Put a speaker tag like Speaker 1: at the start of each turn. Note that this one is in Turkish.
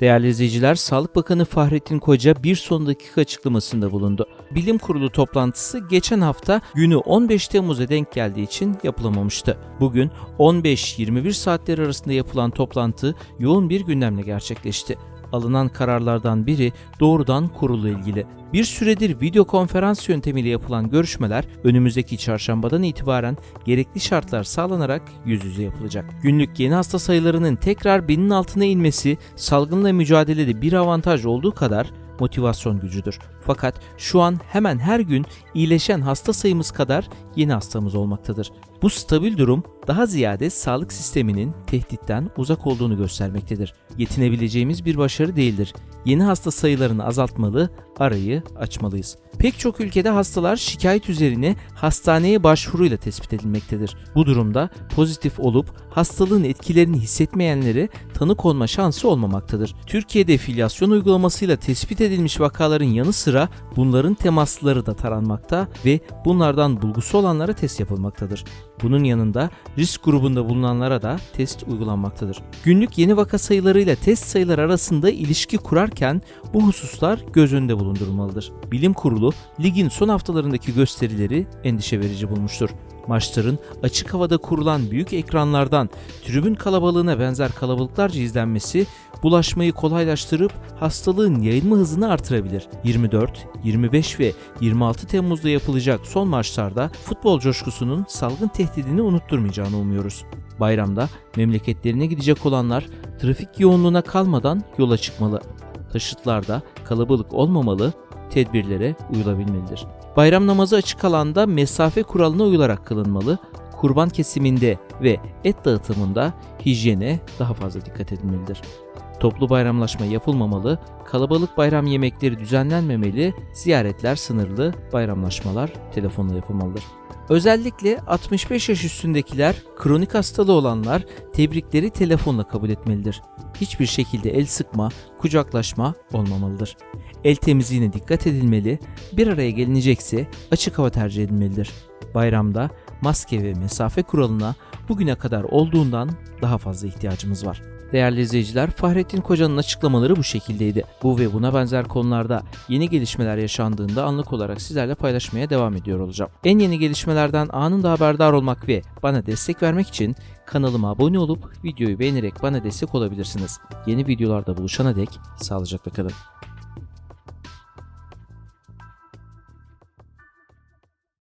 Speaker 1: Değerli izleyiciler, Sağlık Bakanı Fahrettin Koca bir son dakika açıklamasında bulundu. Bilim Kurulu toplantısı geçen hafta günü 15 Temmuz'a denk geldiği için yapılamamıştı. Bugün 15-21 saatler arasında yapılan toplantı yoğun bir gündemle gerçekleşti. Alınan kararlardan biri doğrudan kurulu ilgili. Bir süredir video konferans yöntemiyle yapılan görüşmeler önümüzdeki çarşambadan itibaren gerekli şartlar sağlanarak yüz yüze yapılacak. Günlük yeni hasta sayılarının tekrar binin altına inmesi salgınla mücadelede bir avantaj olduğu kadar motivasyon gücüdür. Fakat şu an hemen her gün iyileşen hasta sayımız kadar yeni hastamız olmaktadır. Bu stabil durum daha ziyade sağlık sisteminin tehditten uzak olduğunu göstermektedir. Yetinebileceğimiz bir başarı değildir. Yeni hasta sayılarını azaltmalı, arayı açmalıyız. Pek çok ülkede hastalar şikayet üzerine hastaneye başvuruyla tespit edilmektedir. Bu durumda pozitif olup hastalığın etkilerini hissetmeyenlere tanı konma şansı olmamaktadır. Türkiye'de filyasyon uygulamasıyla tespit edilmiş vakaların yanı sıra bunların temasları da taranmakta ve bunlardan bulgusu olanlara test yapılmaktadır. Bunun yanında risk grubunda bulunanlara da test uygulanmaktadır. Günlük yeni vaka sayılarıyla test sayıları arasında ilişki kurarken bu hususlar göz önünde bulundurulmalıdır. Bilim Kurulu ligin son haftalarındaki gösterileri endişe verici bulmuştur. Maçların açık havada kurulan büyük ekranlardan tribün kalabalığına benzer kalabalıklarca izlenmesi bulaşmayı kolaylaştırıp hastalığın yayılma hızını artırabilir. 24, 25 ve 26 Temmuz'da yapılacak son maçlarda futbol coşkusunun salgın tehdidini unutturmayacağını umuyoruz. Bayramda memleketlerine gidecek olanlar trafik yoğunluğuna kalmadan yola çıkmalı. Taşıtlarda kalabalık olmamalı, tedbirlere uyulabilmelidir. Bayram namazı açık alanda mesafe kuralına uyularak kılınmalı, kurban kesiminde ve et dağıtımında hijyene daha fazla dikkat edilmelidir. Toplu bayramlaşma yapılmamalı, kalabalık bayram yemekleri düzenlenmemeli, ziyaretler sınırlı, bayramlaşmalar telefonla yapılmalıdır. Özellikle 65 yaş üstündekiler, kronik hastalığı olanlar tebrikleri telefonla kabul etmelidir. Hiçbir şekilde el sıkma, kucaklaşma olmamalıdır. El temizliğine dikkat edilmeli, bir araya gelinecekse açık hava tercih edilmelidir. Bayramda maske ve mesafe kuralına bugüne kadar olduğundan daha fazla ihtiyacımız var. Değerli izleyiciler, Fahrettin Koca'nın açıklamaları bu şekildeydi. Bu ve buna benzer konularda yeni gelişmeler yaşandığında anlık olarak sizlerle paylaşmaya devam ediyor olacağım. En yeni gelişmelerden anında haberdar olmak ve bana destek vermek için kanalıma abone olup videoyu beğenerek bana destek olabilirsiniz. Yeni videolarda buluşana dek sağlıcakla kalın.